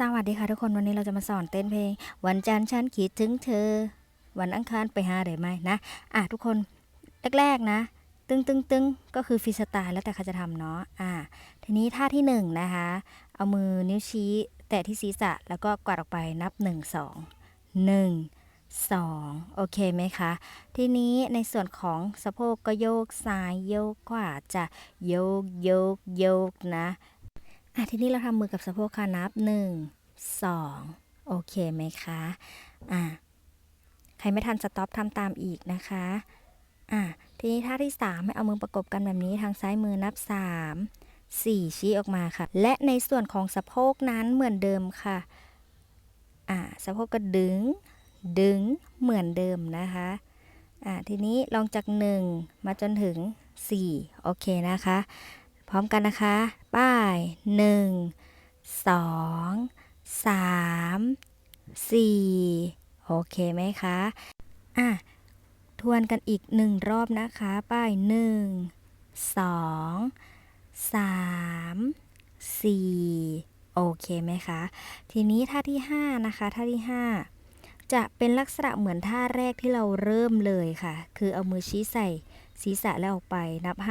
สวัสดีค่ะทุกคนวันนี้เราจะมาสอนเต้นเพลง วันจันทร์ฉันคิดถึงเธอ วันอังคารไปหาได้ไหมนะอะทุกคนแรกๆนะ ตึงตึงตึงก็คือฟรีสไตล์แล้วแต่ใครจะทำเนาะอะทีนี้ท่าที่หนึ่งนะคะ เอามือนิ้วชี้ แตะที่ศีรษะแล้วก็กวาดออกไปนับหนึ่งสองหนึ่งสองโอเคไหมคะ ทีนี้ในส่วนของสะโพกก็โยกซ้ายโยกขวาจะโยกโยกโยกนะ อะทีนี้เราทำมือกับสะโพกค่ะนับหนึ่งสองโอเคไหมคะอะใครไม่ทันสต็อปทำตามอีกนะคะอะทีนี้ท่าที่3ให้เอามือประกบกันแบบนี้ทางซ้ายมือนับ 3 4 ชี้ออกมาค่ะ และในส่วนของสะโพกนั้นเหมือนเดิมค่ะอะสะโพกก็ดึง ดึงเหมือนเดิมนะคะอะทีนี้ลองจาก 1 มาจนถึง 4 โอเคนะคะ พร้อมกันนะคะ ป้าย 1 2 3 4 โอเคไหมคะ อะ ทวนกันอีกหนึ่งรอบนะคะ ป้าย 1 2 3 4 โอเคไหมคะ ทีนี้ท่าที่ 5 นะคะ ท่าที่ 5 จะเป็นลักษณะเหมือนท่าแรกที่เราเริ่มเลยค่ะ คือเอามือชี้ใส่ศีรษะแล้วออกไปนับ 5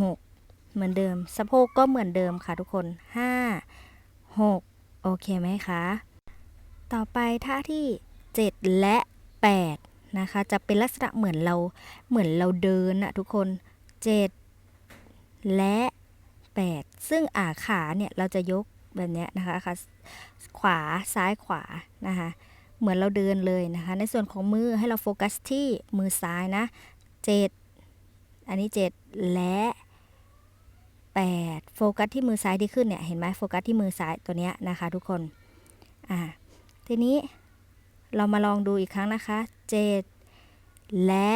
6 เหมือนเดิม สะโพกก็เหมือนเดิมค่ะทุกคน 5 6 โอเคไหมคะ ต่อไปท่าที่ 7 และ 8 นะคะ จะเป็นลักษณะเหมือนเราเหมือนเราเดินอะทุกคน 7 และ 8 ซึ่งอาขาเนี่ยเราจะยกแบบนี้นะคะค่ะขวาซ้ายขวานะคะเหมือนเราเดินเลยนะคะ ในส่วนของมือให้เราโฟกัสที่มือซ้ายนะ 7 อันนี้ 7 และ 8 โฟกัสที่มือซ้ายที่ขึ้นเนี่ยเห็นไหมโฟกัสที่มือซ้ายตัวเนี้ยนะคะทุกคนอ่าทีนี้เรามาลองดูอีกครั้งนะคะ 7 และ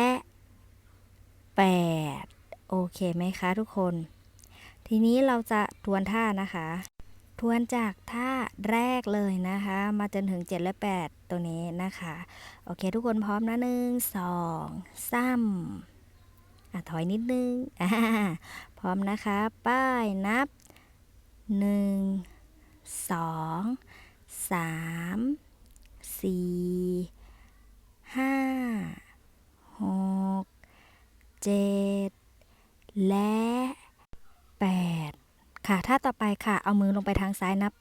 8 โอเคไหมคะทุกคน ทีนี้เราจะทวนท่านะคะ ทวนจากท่าแรกเลยนะคะ มาจนถึง 7 และ 8 ตัวนี้นะคะ โอเคทุกคนพร้อมนะหนึ่งสองสาม อะถอยนิดนึงอ่าพร้อมนะคะ ป้ายนับ 1 2 3 4 5 6 7 และ 8 ค่ะถ้าต่อไปค่ะ เอามือลงไปทางซ้ายนับ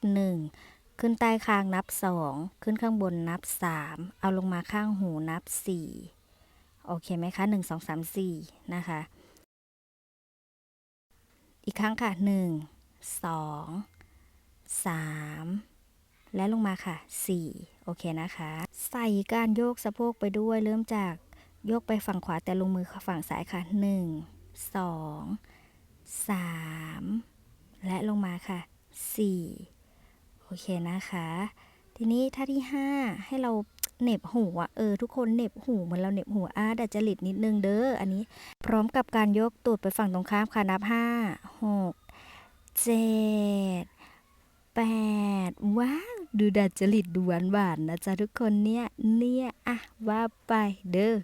1ขึ้นใต้คางนับ 2 ขึ้นข้างบนนับ 3 เอาลงมาข้างหูนับ 4 โอเคไหมคะ 1 2 3 4 นะคะ อีกครั้งค่ะ 1 2 3 และลงมาค่ะ 4 โอเคนะคะ ใส่การโยกสะโพกไปด้วยเริ่มจากโยกไปฝั่งขวาแต่ลงมือฝั่งซ้ายค่ะ 1 2 3 และลงมาค่ะ 4 โอเคนะคะ ทีนี้ท่าที่ 5 ให้เรา เน็บหูอะเออทุกคนเน็บหูเหมือนเราเน็บหูอาดัดจริตนิดนึงเด้ออันนี้ พร้อมกับการยกตูดไปฝั่งตรงข้ามค่ะนับ5 6 7 8ว้าว ดูดัดจริตดูหวานหวานนะจ๊ะทุกคนเนี่ยเนี่ยอะว่าไปเด้อ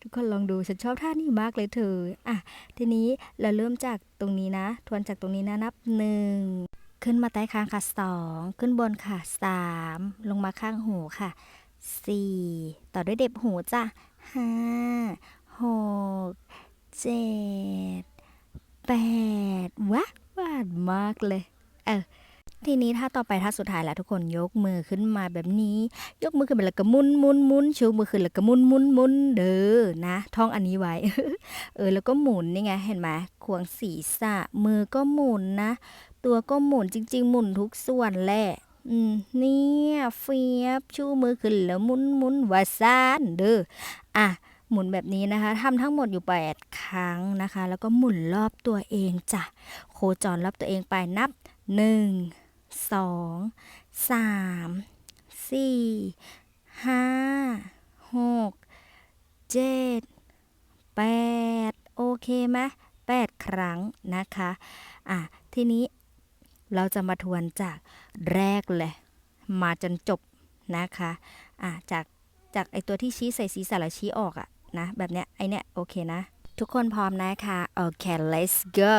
ทุกคนลองดูฉันชอบท่านี้มากเลยเธออะทีนี้เราเริ่มจากตรงนี้นะ ทวนจากตรงนี้นะนับหนึ่งขึ้นมาใต้คางค่ะสองขึ้นบนค่ะสามลงมาข้างหูค่ะ สี่ต่อด้วยเด็บหูจ้ะห้าหกเจ็ดแปดว้าวานมากเลย เออทีนี้ถ้าต่อไปท่าสุดท้ายแล้วทุกคนยกมือขึ้นมาแบบนี้ ยกมือขึ้นไปแล้วก็มุนมุนมุนชูมือขึ้นแล้วก็มุนมุนมุนเด้อนะท่องอันนี้ไว้ เออแล้วก็หมุนนี่ไงเห็นไหมควงศีรษะมือก็หมุนนะ ตัวก็หมุนจริง ๆ หมุนทุกส่วนแหละ เนี่ยเฟียบชูมือขึ้นแล้วหมุนหมุนวาซานเด้ออะหมุนแบบนี้นะคะทำทั้งหมดอยู่ 8 ครั้งนะคะ แล้วก็หมุนรอบตัวเองจ้ะโคจรรอบตัวเองไปนับ 1 2 3 4 5 6 7 8 โอเคไหม8 ครั้งนะคะ อะ ทีนี้ เราจะมาทวนจากแรกเลยมาจนจบนะคะอะจากจากไอตัวที่ชี้ใส่ศีรษะแล้วชี้ออกอะนะแบบเนี้ยไอเนี้ยโอเคนะ ทุกคนพร้อมนะคะโอเค let's go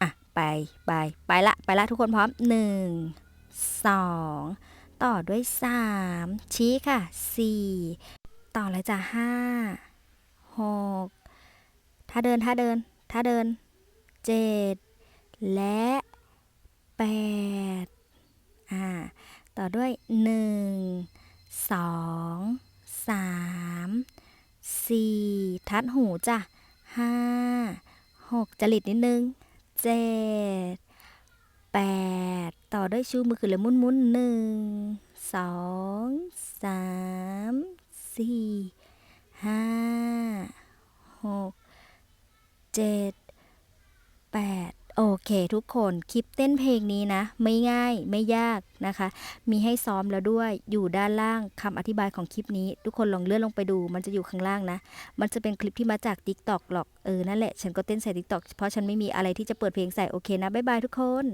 อะไปไปไปละไปละทุกคนพร้อมหนึ่งสองต่อด้วยสามชี้ค่ะสี่ต่อเลยจ้ะห้าหกถ้าเดินถ้าเดิน ถ้าเดินเจ็ด และแปดอ่า ต่อด้วยหนึ่งสองสามสี่ทัดหูจ้ะห้าหกจริตนิดนึงเจ็ดแปดต่อด้วยชูมือขึ้นเลยมุนมุนหนึ่งสองสามสี่ห้าหกเจ็ดแปด เคทุกคนคลิปเต้นเพลงนี้นะ ไม่ง่ายไม่ยากนะคะ มีให้ซ้อมแล้วด้วยอยู่ด้านล่างคำอธิบายของคลิปนี้ ทุกคนลองเลื่อนลงไปดู มันจะอยู่ข้างล่างนะ มันจะเป็นคลิปที่มาจาก t ิ k t o k หรอกเออนั่นแหละฉันก็เต้นใส่ t ิ k t o k เพราะฉันไม่มีอะไรที่จะเปิดเพลงใส่โอเคนะบ๊ายบายทุกคน